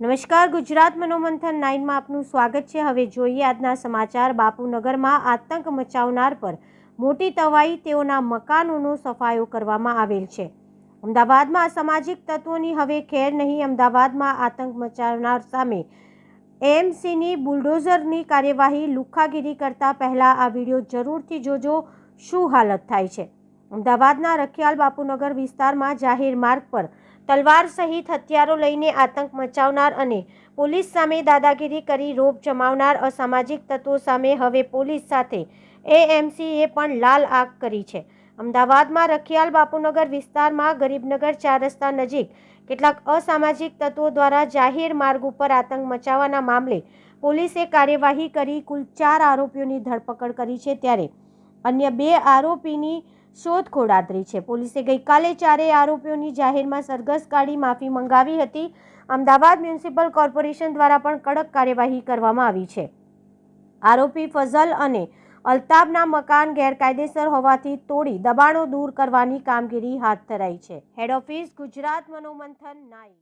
નમસ્કાર, ગુજરાત મનોમંથન નાઇનમાં આપનું સ્વાગત છે. હવે જોઈએ આજના સમાચાર. બાપુનગરમાં આતંક મચાવનાર પર મોટી તવાઈ, તેઓના મકાનોનો સફાયો કરવામાં આવેલ છે. અમદાવાદમાં અસામાજિક તત્વોની હવે ખેર નહીં. અમદાવાદમાં આતંક મચાવનાર સામે એએમસીની બુલડોઝરની કાર્યવાહી લુખ્ખાગીરી કરતા પહેલાં આ વીડિયો જરૂરથી જોજો. શું હાલત થાય છે? અમદાવાદના રખિયાલ બાપુનગર વિસ્તારમાં જાહેર માર્ગ પર તલવાર સહિત હથિયારો લઈને આતંક મચાવનાર અને પોલીસ સામે દાદાગીરી કરી રોપ જમાવનાર અસામાજિક તત્વો સામે હવે પોલીસ સાથે એએમસીએ પણ લાલ આગ કરી છે. અમદાવાદમાં રખિયાલ બાપુનગર વિસ્તારમાં ગરીબનગર ચાર રસ્તા નજીક કેટલાક અસામાજિક તત્વો દ્વારા જાહેર માર્ગ ઉપર આતંક મચાવવાના મામલે પોલીસે કાર્યવાહી કરી કુલ ચાર આરોપીઓની ધરપકડ કરી છે ત્યારે અન્ય બે આરોપીની શોધખોળ આદરી છે. પોલીસે ગઈકાલે ચારેય આરોપીઓની જાહેરમાં સરઘસ કાઢી માફી મંગાવી હતી. અમદાવાદ મ્યુનિસિપલ કોર્પોરેશન દ્વારા પણ કડક કાર્યવાહી કરવામાં આવી છે. આરોપી ફઝલ અને અલ્તાબના મકાન ગેરકાયદેસર હોવાથી તોડી દબાણો દૂર કરવાની કામગીરી હાથ ધરાઈ છે. હેડ ઓફિસ ગુજરાત, મનોમંથન નાઈ